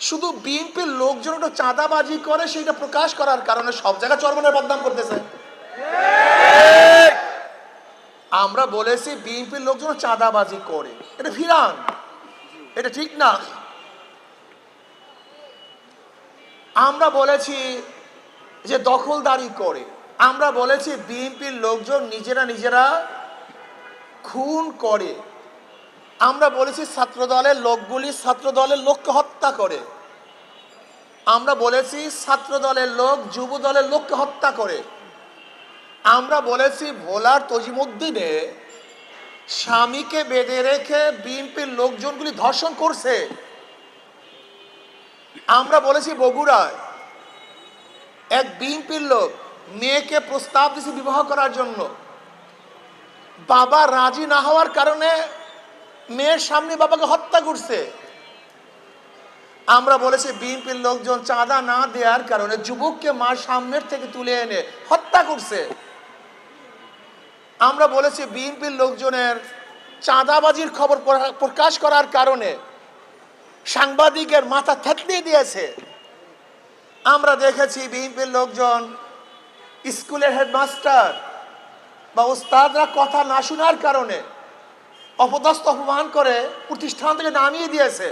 শুধু বিএনপির লোকজন ওটা চাঁদাবাজি করে, সেটা প্রকাশ করার কারণে সব জায়গায় চরমনের বদনাম করতেছে। আমরা বলেছি বিএনপির লোকজন চাঁদাবাজি করে। এটা ফিরান এটা ঠিক না। আমরা বলেছি যে দখলদারি করে। আমরা বলেছি বিএনপির লোকজন নিজেরা নিজেরা খুন করে। আমরা বলেছি ছাত্র দলের লোকগুলি ছাত্র দলের লোককে হত্যা করে। আমরা বলেছি ছাত্র দলের লোক যুব দলের লোককে হত্যা করে। আমরা বলেছি ভোলার তজিমুদ্দিনে স্বামীকে বেঁধে রেখে বিএনপির লোকজনগুলি ধর্ষণ করছে। আমরা বলেছি বগুড়ায় এক বিএনপির লোক মেয়েকে প্রস্তাব দিয়েছে বিবাহ করার জন্য। বাবা রাজি না হওয়ার কারণে মেয়ের সামনে বাবাকে হত্যা করছে। আমরা বলেছি, বিএনপির লোকজন চাঁদা না দেওয়ার কারণে যুবককে মার সামনের থেকে তুলে এনে হত্যা করছে। আমরা বলেছি, বিএনপির লোকজনের চাঁদাবাজির খবর প্রকাশ করার কারণে সাংবাদিকের মাথা থেতলিয়ে দিয়েছে। আমরা দেখেছি, বিএনপির লোকজন স্কুলের হেডমাস্টার বা ওস্তাদরা কথা না শোনার কারণে অপদস্থ অপমান করে প্রতিষ্ঠান থেকে নামিয়ে দিয়েছে।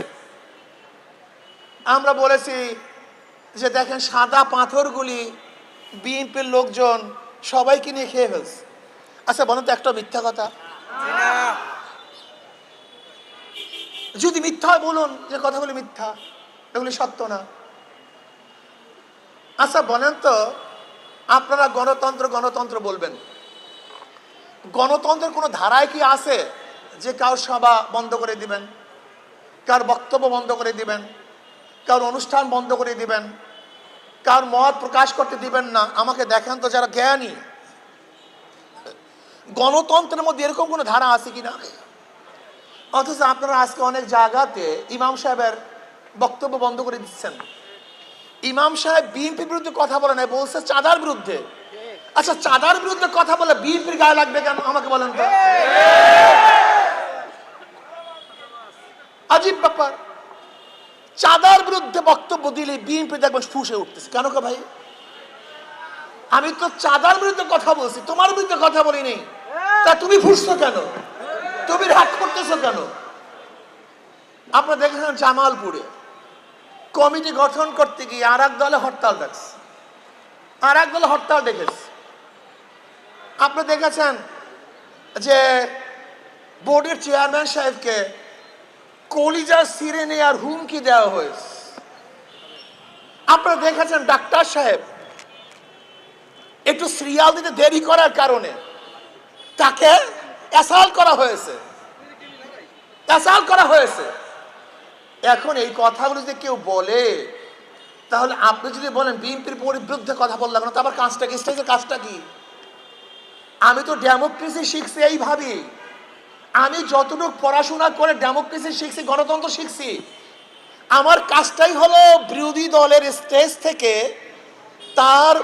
আমরা বলেছি যে দেখেন সাদা পাথরগুলি বিএনপির লোকজন সবাইকে নিয়ে খেয়ে ফেলছে। আচ্ছা বলেন তো একটা মিথ্যা কথা। যদি মিথ্যা হয় বলুন যে কথাগুলি মিথ্যা, এগুলি সত্য না। আচ্ছা বলেন তো, আপনারা গণতন্ত্র গণতন্ত্র বলবেন। গণতন্ত্রের কোনো ধারায় কি আছে? যে কার সভা বন্ধ করে দিবেন, কার বক্তব্য বন্ধ করে দিবেন, কার অনুষ্ঠান বন্ধ করে দিবেন, কার মত প্রকাশ করতে দিবেন না, আমাকে দেখেন তো যারা জ্ঞানী। গণতন্ত্রের মধ্যে এরকম কোনো ধারা আছে কিনা? অথচ আপনারা আজকে অনেক জায়গাতে ইমাম সাহেবের বক্তব্য বন্ধ করে দিচ্ছেন। ইমাম সাহেব বিএনপির বিরুদ্ধে কথা বলে নাই, বলছে চাঁদার বিরুদ্ধে। আচ্ছা চাঁদার বিরুদ্ধে কথা বলে বিএনপির গায়ে লাগবে কেন? আমাকে বলেন তো। আজীব ব্যাপার। চাঁদার বিরুদ্ধে বক্তব্য দিলে বিএনপি দেখবেন ফুসে উঠতেছে। কেন কে ভাই? আমি তো চাঁদার বিরুদ্ধে কথা বলছি, তোমার বিরুদ্ধে কথা বলিনি তা তুমি ফুসছো কেন? তুমি রাগ করতেছো কেন? আপনারা দেখেছেন জামালপুরে কমিটি গঠন করতে গিয়ে আর এক দলে হরতাল ডাকছে। আর এক দলে হরতাল ডেকেছে। আপনি দেখেছেন যে বোর্ডের চেয়ারম্যান সাহেবকে কলিজার সিরে নেওয়ার হুমকি দেওয়া হয়েছে। আপনারা দেখেছেন ডাক্তার সাহেব একটু সিরিয়াল দিতে দেরি করার কারণে তাকে অ্যাসাল্ট করা হয়েছে। অ্যাসাল্ট করা হয়েছে। এখন এই কথাগুলো যদি কেউ বলে, তাহলে আপনি যদি বলেন, বিএনপির বিরুদ্ধে কথা বললাম না, তো আবার কাজটা কি? কাজটা কি? আমি তো ডেমোক্রেসি শিখছি এইভাবে আমি যতটুকু পড়াশোনা করে ডেমোক্রেসি শিখছি, গণতন্ত্র শিখছি, আমার কাজটাই হলো বিরোধী দলের স্টেজ থেকে তার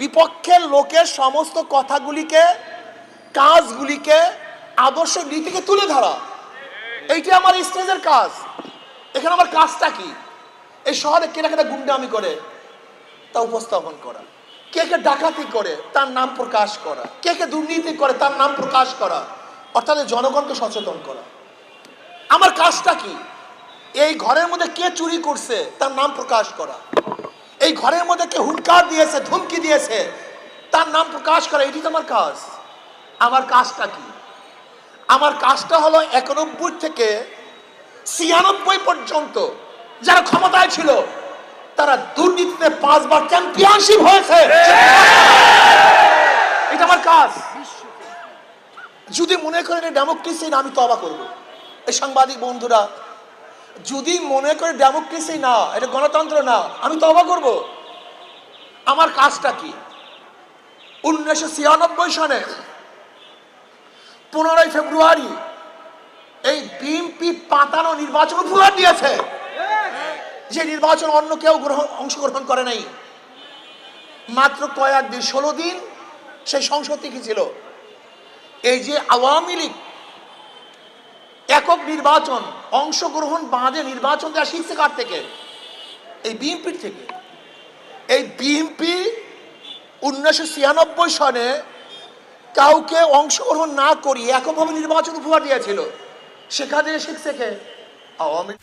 বিপক্ষের লোকের সমস্ত কথাগুলিকে, কাজগুলিকে, আদর্শ নীতিকে তুলে ধরা। এইটা আমার স্টেজের কাজ। এখানে আমার কাজটা কি? এই শহরে কেনা কেনা গুন্ডামি করে, তা উপস্থাপন করা। কে কে ডাকাতি করে, তার নাম প্রকাশ করা। কে কে দুর্নীতি করে, তার নাম প্রকাশ করা। অর্থাৎ জনগণকে সচেতন করা। আমার কাজটা কি? এই ঘরের মধ্যে কে চুরি করছে, তার নাম প্রকাশ করা। এই ঘরের মধ্যে কে হুঙ্কার দিয়েছে, ধমকি দিয়েছে, তার নাম প্রকাশ করা, এটি তো আমার কাজ। আমার কাজটা কি? আমার কাজটা হলো একানব্বই থেকে ছিয়ানব্বই পর্যন্ত যারা ক্ষমতায় ছিল, তারা দুর্নীতিতে পাঁচবার চ্যাম্পিয়নশিপ হয়েছে। এটা আমার কাজ। যদি মনে করেন ডেমোক্রেসি, না, আমি তবা করব। এই সাংবাদিক বন্ধুরা, যদি মনে করে ডেমোক্রেসি না, এটা গণতন্ত্র না, আমি তবা করব। আমার কাজটা কি? উনিশশো ছিয়ানব্বই সনে পনেরোই ফেব্রুয়ারি এই বিএনপি পাতানো নির্বাচন উপহার দিয়েছে। যে নির্বাচন অন্য কেউ গ্রহণ, অংশগ্রহণ করে নাই। মাত্র কয়েক দিন, ষোলো দিন সেই সংসদ কি ছিল। এই যে আওয়ামী লীগ, একক নির্বাচন, অংশগ্রহণ বাঁধে নির্বাচন দেওয়া শিখছে কার থেকে? এই বিএনপির থেকে। এই বিএনপি উনিশশো ছিয়ানব্বই সনে কাউকে অংশগ্রহণ না করিয়ে এককভাবে নির্বাচন উপহার দিয়েছিল। সেখানে শিখছে কে? আওয়ামী